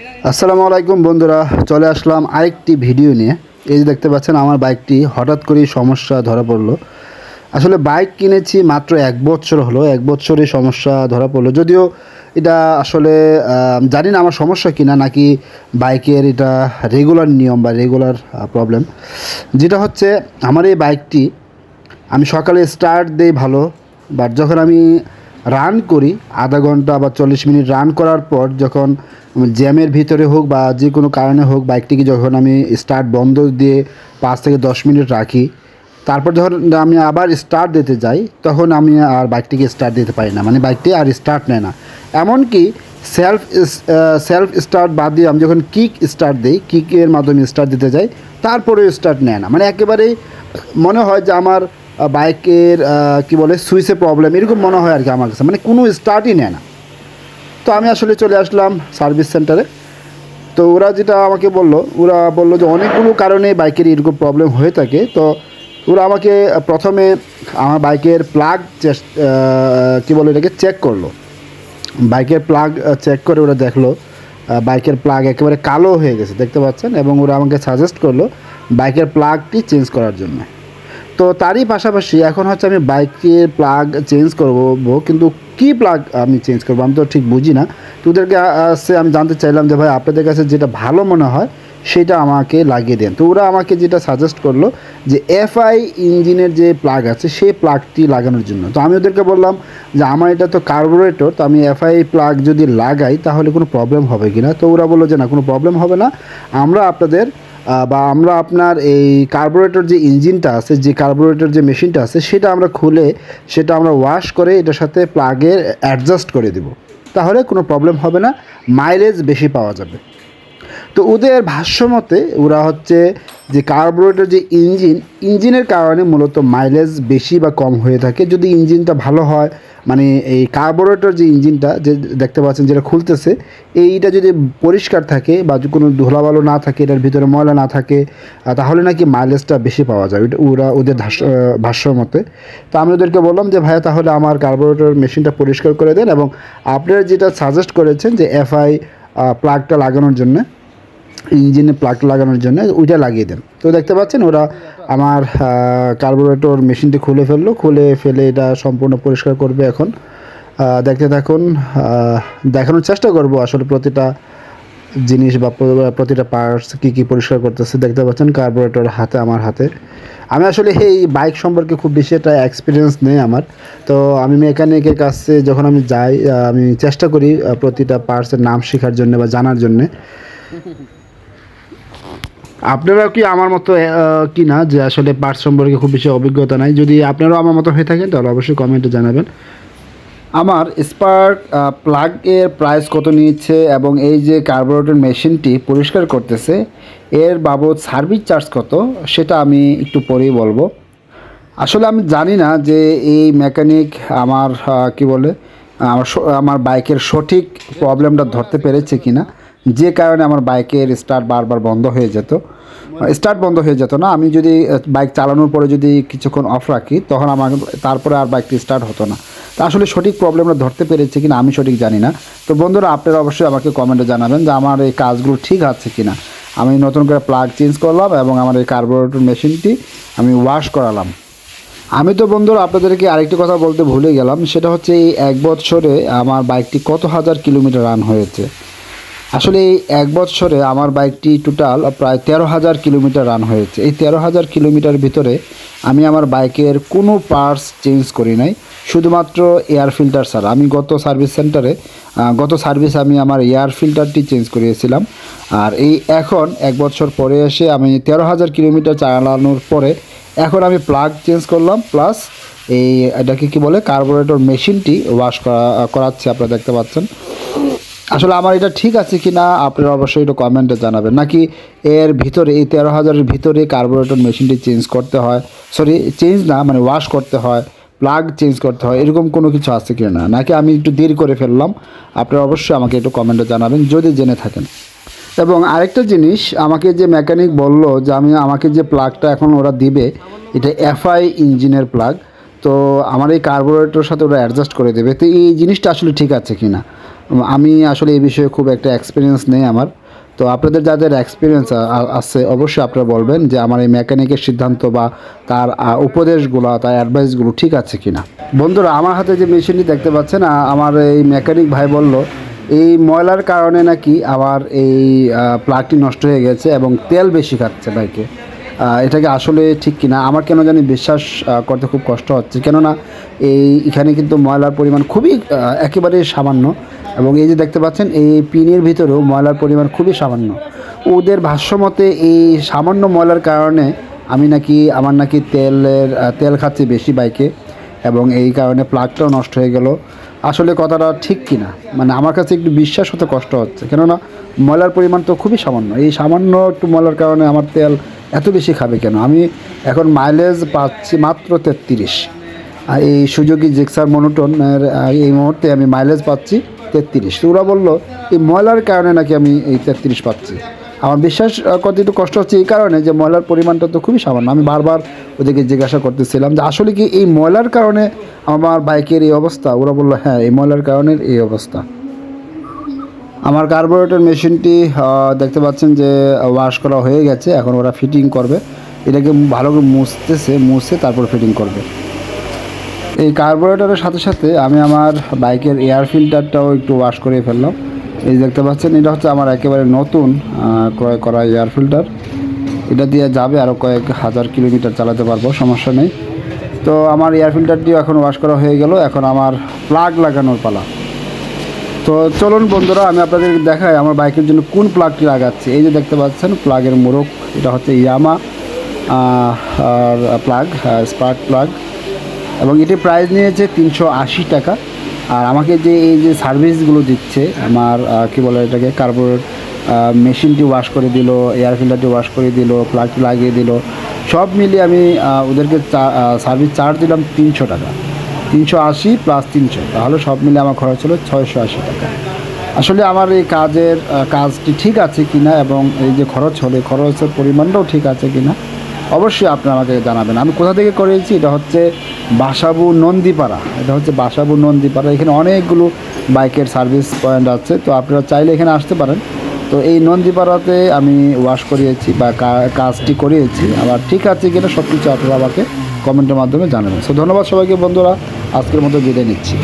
আসসালামু আলাইকুম বন্ধুরা, চলে আসলাম আরেকটি ভিডিও নিয়ে। এই যে দেখতে পাচ্ছেন, আমার বাইকটি হঠাৎ করেই সমস্যা ধরা পড়ল। আসলে বাইক কিনেছি মাত্র এক বছর হলো, এক বছরই সমস্যা ধরা পড়ল। যদিও এটা আসলে জানি না আমার সমস্যা কিনা, নাকি বাইকের এটা রেগুলার নিয়ম বা রেগুলার প্রবলেম যেটা হচ্ছে, আমার এই বাইকটি আমি সকালে স্টার্ট দিই ভালো বাট যখন আমি রান করি, আধা ঘণ্টা বা চল্লিশ মিনিট রান করার পর যখন জ্যামের ভিতরে হোক বা যে কোনো কারণে হোক বাইকটিকে যখন আমি স্টার্ট বন্ধ দিয়ে পাঁচ থেকে দশ মিনিট রাখি, তারপর যখন আমি আবার স্টার্ট দিতে যাই, তখন আমি আর বাইকটিকে স্টার্ট দিতে পারি না। মানে বাইকটি আর স্টার্ট নেয় না। এমনকি সেলফ সেলফ স্টার্ট বাদ দিয়ে আমি যখন কিক স্টার্ট দিই কিকের মাধ্যমে স্টার্ট দিতে যাই, তারপরেও স্টার্ট নেয় না। মানে একেবারেই মনে হয় যে আমার বাইকের কি বলে সুইচে প্রবলেম এরকম মনে হয় আর কি আমার কাছে। মানে কোনো স্টার্টই নেয় না। তো আমি আসলে চলে আসলাম সার্ভিস সেন্টারে তো ওরা যেটা আমাকে বলল, ওরা বলল যে অনেকগুলো কারণে বাইকের এরকম প্রবলেম হয়ে থাকে। তো ওরা আমাকে প্রথমে আমার বাইকের প্লাগ কী বলে এটাকে চেক করল। বাইকের প্লাগ চেক করে ওরা দেখল বাইকের প্লাগ একেবারে কালো হয়ে গেছে, দেখতে পাচ্ছেন? এবং ওরা আমাকে সাজেস্ট করল বাইকের প্লাগটি চেঞ্জ করার জন্য। তো তারই পাশাপাশি এখন হচ্ছে আমি বাইকের প্লাগ চেঞ্জ করব, কিন্তু কি প্লাগ আমি চেঞ্জ করব আমি তো ঠিক বুঝি না। তো ওদেরকে আমি জানতে চাইলাম যে ভাই আপনাদের কাছে যেটা ভালো মনে হয় সেটা আমাকে লাগিয়ে দেন। তো ওরা আমাকে যেটা সাজেস্ট করল যে এফআই ইঞ্জিনের যে প্লাগ আছে সেই প্লাগটি লাগানোর জন্য। তো আমি ওদেরকে বললাম যে আমার এটা তো কার্বোরেটর তো আমি এফআই প্লাগ যদি লাগাই তাহলে কোনো প্রবলেম হবে কি না তো ওরা বলল যে না, কোনো প্রবলেম হবে না। আমরা আপনাদের বা আমরা আপনার এই কার্বোরেটর যে ইঞ্জিনটা আছে, যে কার্বোরেটর যে মেশিনটা আছে, সেটা আমরা খুলে, সেটা আমরা ওয়াশ করে এটার সাথে প্লাগের অ্যাডজাস্ট করে দেব। তাহলে কোনো প্রবলেম হবে না মাইলেজ বেশি পাওয়া যাবে। তো ওদের ভাষ্যমতে ওরা হচ্ছে যে কার্বোরেটর যে ইঞ্জিন, ইঞ্জিনের কারণে মূলত মাইলেজ বেশি বা কম হয়ে থাকে। যদি ইঞ্জিনটা ভালো হয় মানে এই কার্বোরেটর যে ইঞ্জিনটা যে দেখতে পাচ্ছেন যেটা খুলতেছে, এইটা যদি পরিষ্কার থাকে বা কোনো ধুলাবালো না থাকে, এটার ভিতরে ময়লা না থাকে তাহলে নাকি মাইলেজটা বেশি পাওয়া যায়। ওটা ওরা ওদের ভাষ্য- ভাষ্য মতে তো আমি ওদেরকে বললাম যে, ভাইয়া, তাহলে আমার কার্বোরেটর মেশিনটা পরিষ্কার করে দেন এবং আপনারা যেটা সাজেস্ট করেছেন যে এফআই প্লাগটা লাগানোর জন্য ইঞ্জিনে প্লাগ লাগানোর জন্য ওইটা লাগিয়ে দেন। তো দেখতে পাচ্ছেন ওরা আমার কার্বোরেটর মেশিনটি খুলে ফেলল, খুলে ফেলে এটা সম্পূর্ণ পরিষ্কার করবে এখন। দেখতে থাকুন দেখানোর চেষ্টা করব আসলে প্রতিটা জিনিস বা প্রতিটা পার্টস কী কী পরিষ্কার করতেছে। দেখতে পাচ্ছেন কার্বোরেটর হাতে, আমার হাতে। আমি আসলে এই বাইক সম্পর্কে খুব বেশি একটা এক্সপিরিয়েন্স নেই আমার। তো আমি মেকানিকের কাছে যখন আমি যাই আমি চেষ্টা করি প্রতিটা পার্টসের নাম শেখার জন্য বা জানার জন্যে। আপনারাও কি আমার মতো কি না, যে আসলে পার্টস সম্পর্কে খুব বেশি অভিজ্ঞতা নাই? যদি আপনারাও আমার মতো হয়ে থাকেন, তাহলে অবশ্যই কমেন্টে জানাবেন। আমার স্পার্ক প্লাগ এর প্রাইস কত নিচ্ছে এবং এই যে কার্বোরেটর মেশিনটি পরিষ্কার করতেছে, এর বাবদ সার্ভিস চার্জ কত, সেটা আমি একটু পরেই বলব। আসলে আমি জানি না যে এই মেকানিক আমার কি বলে আমার আমার বাইকের সঠিক প্রবলেমটা ধরতে পেরেছে কিনা। যে কারণে আমার বাইকের স্টার্ট বারবার বন্ধ হয়ে যেত। স্টার্ট বন্ধ হয়ে যেত না, আমি যদি বাইক চালানোর পরে যদি কিছুক্ষণ অফ রাখি, তখন আমার তারপরে আর বাইকটি স্টার্ট হতো না। তা আসলে সঠিক প্রবলেমটা ধরতে পেরেছে কিনা আমি সঠিক জানি না। তো বন্ধুরা, আপনারা অবশ্যই আমাকে কমেন্টে জানাবেন যে আমার এই কাজগুলো ঠিক আছে কিনা। আমি নতুন করে প্লাগ চেঞ্জ করলাম এবং আমার এই কার্বোরেটর মেশিনটি আমি ওয়াশ করালাম। আমি তো বন্ধুরা, আপনাদেরকে আরেকটি কথা বলতে ভুলে গেলাম, সেটা হচ্ছে এই এক বছরে আমার বাইকটি কত হাজার কিলোমিটার রান হয়েছে। আসলে এই এক বছরে আমার বাইকটি টোটাল প্রায় তেরো হাজার কিলোমিটার রান হয়েছে। এই তেরো হাজার কিলোমিটার ভিতরে আমি আমার বাইকের কোনো পার্টস চেঞ্জ করি নাই। শুধুমাত্র এয়ার ফিল্টার ছাড়া। আমি গত সার্ভিস সেন্টারে গত সার্ভিস আমি আমার এয়ার ফিল্টারটি চেঞ্জ করিয়েছিলাম। আর এই এখন এক বছর পরে এসে আমি তেরো হাজার কিলোমিটার চালানোর পরে এখন আমি প্লাগ চেঞ্জ করলাম। প্লাস এই এটাকে কি বলে কার্বোরেটর মেশিনটি ওয়াশ করা, করাচ্ছে, আপনারা দেখতে পাচ্ছেন। আসলে আমার এটা ঠিক আছে কি না আপনারা অবশ্যই একটু কমেন্টে জানাবেন। নাকি এর ভিতরে, এই তেরো হাজারের ভিতরে কার্বোরেটর মেশিনটি চেঞ্জ করতে হয়? সরি চেঞ্জ না মানে ওয়াশ করতে হয় প্লাগ চেঞ্জ করতে হয়, এরকম কোনো কিছু আছে কি না নাকি আমি একটু দেরি করে ফেললাম? আপনারা অবশ্যই আমাকে একটু কমেন্টে জানাবেন, যদি জেনে থাকেন। এবং আরেকটা জিনিস, আমাকে যে মেকানিক বলল যে আমি, আমাকে যে প্লাগটা এখন ওরা দিবে, এটা এফআই ইঞ্জিনের প্লাগ তো আমার এই কার্বোরেটরের সাথে ওরা অ্যাডজাস্ট করে দেবে। তো এই জিনিসটা আসলে ঠিক আছে কি না আমি আসলে এই বিষয়ে খুব একটা এক্সপিরিয়েন্স নেই আমার। তো আপনাদের যাদের এক্সপিরিয়েন্স আছে, অবশ্যই আপনারা বলবেন যে আমার এই মেকানিকের সিদ্ধান্ত বা তার উপদেশগুলো, তার অ্যাডভাইসগুলো ঠিক আছে কি না বন্ধুরা, আমার হাতে যে মেশিনটি দেখতে পাচ্ছেন আমার এই মেকানিক ভাই বলল, এই ময়লার কারণে নাকি আমার এই প্লাগটি নষ্ট হয়ে গেছে এবং তেল বেশি খাচ্ছে বাইকে এটাকে আসলে ঠিক কিনা? আমার কেন জানি বিশ্বাস করতে খুব কষ্ট হচ্ছে। কেননা এই, এখানে কিন্তু ময়লার পরিমাণ খুবই একেবারে সামান্য। এবং এই যে দেখতে পাচ্ছেন, এই পিনের ভিতরেও ময়লার পরিমাণ খুবই সামান্য। ওদের ভাষ্যমতে এই সামান্য ময়লার কারণে আমি নাকি, আমার নাকি তেলের তেল খাচ্ছি বেশি বাইকে এবং এই কারণে প্লাগটাও নষ্ট হয়ে গেল। আসলে কথাটা ঠিক কিনা? মানে আমার কাছে একটু বিশ্বাস হতে কষ্ট হচ্ছে। কেননা ময়লার পরিমাণ তো খুবই সামান্য। এই সামান্য একটু ময়লার কারণে আমার তেল এত বেশি খাবে কেন? আমি এখন মাইলেজ পাচ্ছি মাত্র তেত্রিশ। এই সুযোগী জেক্সার মনোটনের এই মুহূর্তে আমি মাইলেজ পাচ্ছি তেত্রিশ। তো ওরা বলল, এই ময়লার কারণে নাকি আমি এই তেত্রিশ পাচ্ছি? আমার বিশ্বাস করতে একটু কষ্ট হচ্ছে এই কারণে যে ময়লার পরিমাণটা তো খুবই সামান্য। আমি বারবার ওদেরকে জিজ্ঞাসা করতেছিলাম যে, আসলে কি এই ময়লার কারণে আমার বাইকের এই অবস্থা? ওরা বলল হ্যাঁ এই ময়লার কারণে এই অবস্থা। আমার কার্বোরেটর মেশিনটি দেখতে পাচ্ছেন যে ওয়াশ করা হয়ে গেছে। এখন ওরা ফিটিং করবে। এটাকে ভালো করে মুছতেছে, মুছে তারপর ফিটিং করবে। এই কার্বোরেটরের সাথে সাথে আমি আমার বাইকের এয়ার ফিল্টারটাও একটু ওয়াশ করে ফেললাম। এই দেখতে পাচ্ছেন, এটা হচ্ছে আমার একেবারে নতুন ক্রয় করা এয়ার ফিল্টার এটা দিয়ে যাবে আরও কয়েক হাজার কিলোমিটার চালাতে পারব, সমস্যা নেই। তো আমার এয়ার ফিল্টারটিও এখন ওয়াশ করা হয়ে গেল, এখন আমার প্লাগ লাগানোর পালা। তো চলুন বন্ধুরা, আমি আপনাদেরকে দেখাই আমার বাইকের জন্য কোন প্লাগটি লাগাচ্ছি। এই যে দেখতে পাচ্ছেন প্লাগের মোড়ক, এটা হচ্ছে ইয়ামা আর প্লাগ স্পার্ক প্লাগ এবং এটি প্রাইস নিয়েছে তিনশো আশি টাকা। আর আমাকে যে এই যে সার্ভিসগুলো দিচ্ছে, আমার কি বলে এটাকে কার্বোরেট মেশিনটি ওয়াশ করে দিল এয়ার ফিল্টারটি ওয়াশ করে দিল প্লাগটি লাগিয়ে দিল, সব মিলিয়ে আমি ওদেরকে সার্ভিস চার্জ দিলাম তিনশো টাকা। তিনশো আশি প্লাস তিনশো, তাহলে সব মিলে আমার খরচ হলো ছয়শো আশি টাকা। আসলে আমার এই কাজের কাজটি ঠিক আছে কিনা এবং এই যে খরচ হলে খরচের পরিমাণটাও ঠিক আছে কিনা অবশ্যই আপনি আমাকে জানাবেন। আমি কোথা থেকে করেছি? এটা হচ্ছে বাসাবু নন্দীপাড়া। এটা হচ্ছে বাসাবু নন্দীপাড়া। এখানে অনেকগুলো বাইকের সার্ভিস পয়েন্ট আছে। তো আপনারা চাইলে এখানে আসতে পারেন। তো এই নন্দীপাড়াতে আমি ওয়াশ করিয়েছি বা কাজটি করিয়েছি। আবার ঠিক আছে কিনা সব কিছু আপনারা আমাকে কমেন্টের মাধ্যমে জানাবেন। সো ধন্যবাদ সবাইকে বন্ধুরা। আজকের মতো বিদায় নিচ্ছি।